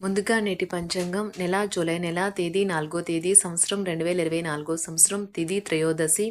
ముందుగా నేటి పంచాంగం నెల జూలై నెల తేదీ నాలుగో తేదీ సంవత్సరం రెండు వేల ఇరవై నాలుగో సంవత్సరం తిది త్రయోదశి.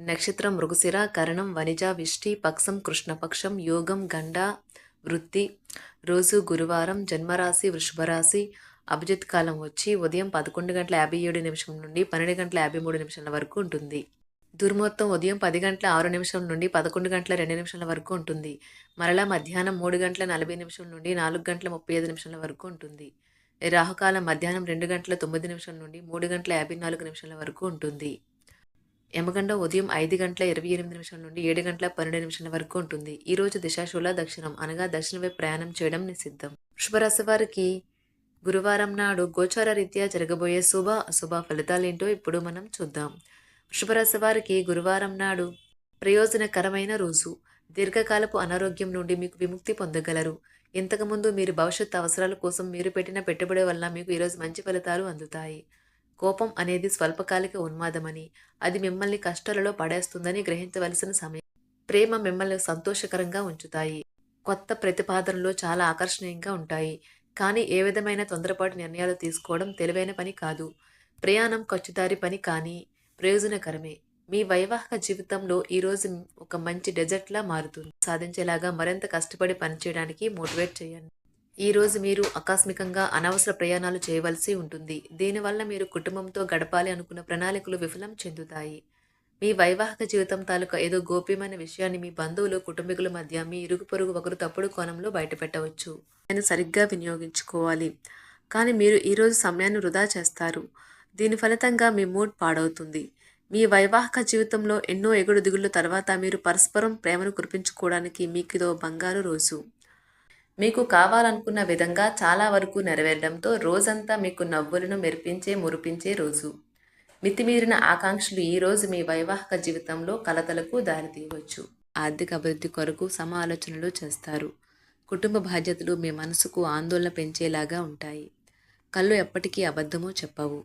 నక్షత్రం మృగశిర కరణం వనిజ విష్టి పక్షం కృష్ణపక్షం యోగం గండ వృత్తి. రోజు గురువారం జన్మరాశి వృషభరాశి. అభిజిత్ కాలం వచ్చి ఉదయం పదకొండు గంటల యాభై ఏడు నిమిషం నుండి పన్నెండు గంటల యాభై మూడు నిమిషాల వరకు ఉంటుంది. దుర్మొత్తం ఉదయం పది గంటల ఆరు నిమిషం నుండి పదకొండు గంటల రెండు నిమిషాల వరకు ఉంటుంది. మరలా మధ్యాహ్నం మూడు గంటల నలభై నిమిషం నుండి నాలుగు గంటల ముప్పై ఐదు నిమిషాల వరకు ఉంటుంది. రాహుకాలం మధ్యాహ్నం రెండు గంటల తొమ్మిది నిమిషాల నుండి మూడు గంటల యాభై నాలుగు నిమిషాల వరకు ఉంటుంది. యమగండం ఉదయం ఐదు గంటల ఇరవై ఎనిమిది నిమిషాల నుండి ఏడు గంటల పన్నెండు నిమిషాల వరకు ఉంటుంది. ఈ రోజు దిశాశూల దక్షిణం అనగా దక్షిణ వైపు ప్రయాణం చేయడం నిషిద్ధం. వృషభరాశి వారికి గురువారం నాడు గోచార రీత్యా జరగబోయే శుభ అశుభ ఫలితాలేంటో ఇప్పుడు మనం చూద్దాం. వృషభరాశి వారికి గురువారం నాడు ప్రయోజనకరమైన రోజు. దీర్ఘకాలపు అనారోగ్యం నుండి మీకు విముక్తి పొందగలరు. ఇంతకుముందు మీరు భవిష్యత్ అవసరాల కోసం మీరు పెట్టిన పెట్టుబడి వల్ల మీకు ఈరోజు మంచి ఫలితాలు అందుతాయి. కోపం అనేది స్వల్పకాలిక ఉన్మాదమని అది మిమ్మల్ని కష్టాలలో పడేస్తుందని గ్రహించవలసిన సమయం. ప్రేమ మిమ్మల్ని సంతోషకరంగా ఉంచుతాయి. కొత్త ప్రతిపాదనలు చాలా ఆకర్షణీయంగా ఉంటాయి. కానీ ఏ విధమైన తొందరపాటు నిర్ణయాలు తీసుకోవడం తెలివైన పని కాదు. ప్రయాణం ఖర్చుదారి పని కానీ ప్రయోజనకరమే. మీ వైవాహిక జీవితంలో ఈరోజు ఒక మంచి డెజర్ట్లా మారుతుంది. సాధించేలాగా మరింత కష్టపడి పనిచేయడానికి మోటివేట్ చేయండి. ఈ రోజు మీరు ఆకస్మికంగా అనవసర ప్రయాణాలు చేయవలసి ఉంటుంది. దీనివల్ల మీరు కుటుంబంతో గడపాలి అనుకున్న ప్రణాళికలు విఫలం చెందుతాయి. మీ వైవాహిక జీవితం తాలూకా ఏదో గోప్యమైన విషయాన్ని మీ బంధువులు కుటుంబీకుల మధ్య మీ ఇరుగు పొరుగు ఒకరు తప్పుడు కోణంలో బయటపెట్టవచ్చు. దాన్ని సరిగ్గా వినియోగించుకోవాలి. కానీ మీరు ఈరోజు సమయాన్ని వృధా చేస్తారు. దీని ఫలితంగా మీ మూడ్ పాడవుతుంది. మీ వైవాహిక జీవితంలో ఎన్నో ఎగుడుదిగుళ్ళ తర్వాత మీరు పరస్పరం ప్రేమను కురిపించుకోవడానికి మీకు ఇదో బంగారు రోజు. మీకు కావాలనుకున్న విధంగా చాలా వరకు నెరవేరడంతో రోజంతా మీకు నవ్వులను మెరిపించే మురిపించే రోజు. మితిమీరిన ఆకాంక్షలు ఈరోజు మీ వైవాహిక జీవితంలో కలతలకు దారితీయవచ్చు. ఆర్థిక అభివృద్ధి కొరకు సమాలోచనలు చేస్తారు. కుటుంబ బాధ్యతలు మీ మనసుకు ఆందోళన పెంచేలాగా ఉంటాయి. కళ్ళు ఎప్పటికీ అబద్ధమో చెప్పవు.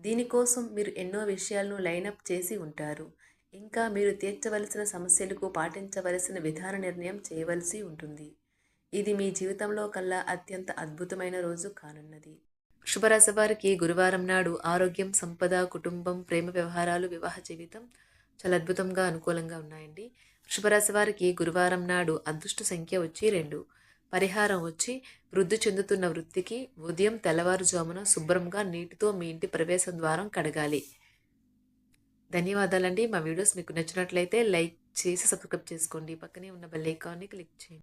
దీనికోసం మీరు ఎన్నో విషయాలను లైనప్ చేసి ఉంటారు. ఇంకా మీరు తీర్చవలసిన సమస్యలకు పాటించవలసిన విధాన నిర్ణయం చేయవలసి ఉంటుంది. ఇది మీ జీవితంలో కల్లా అత్యంత అద్భుతమైన రోజు కానున్నది. శుభరాశి వారికి గురువారం నాడు ఆరోగ్యం సంపద కుటుంబం ప్రేమ వ్యవహారాలు వివాహ జీవితం చాలా అద్భుతంగా అనుకూలంగా ఉన్నాయండి. వృషభరాశి వారికి గురువారం నాడు అదృష్ట సంఖ్య వచ్చి రెండు. పరిహారం వచ్చి వృద్ధి చెందుతున్న వృత్తికి ఉదయం తెల్లవారుజామున శుభ్రంగా నీటితో మీ ఇంటి ప్రవేశం ద్వారం కడగాలి. ధన్యవాదాలండి. మా వీడియోస్ మీకు నచ్చినట్లయితే లైక్ చేసి సబ్స్క్రైబ్ చేసుకోండి. పక్కనే ఉన్న బెల్ ఐకాన్ని క్లిక్ చేయండి.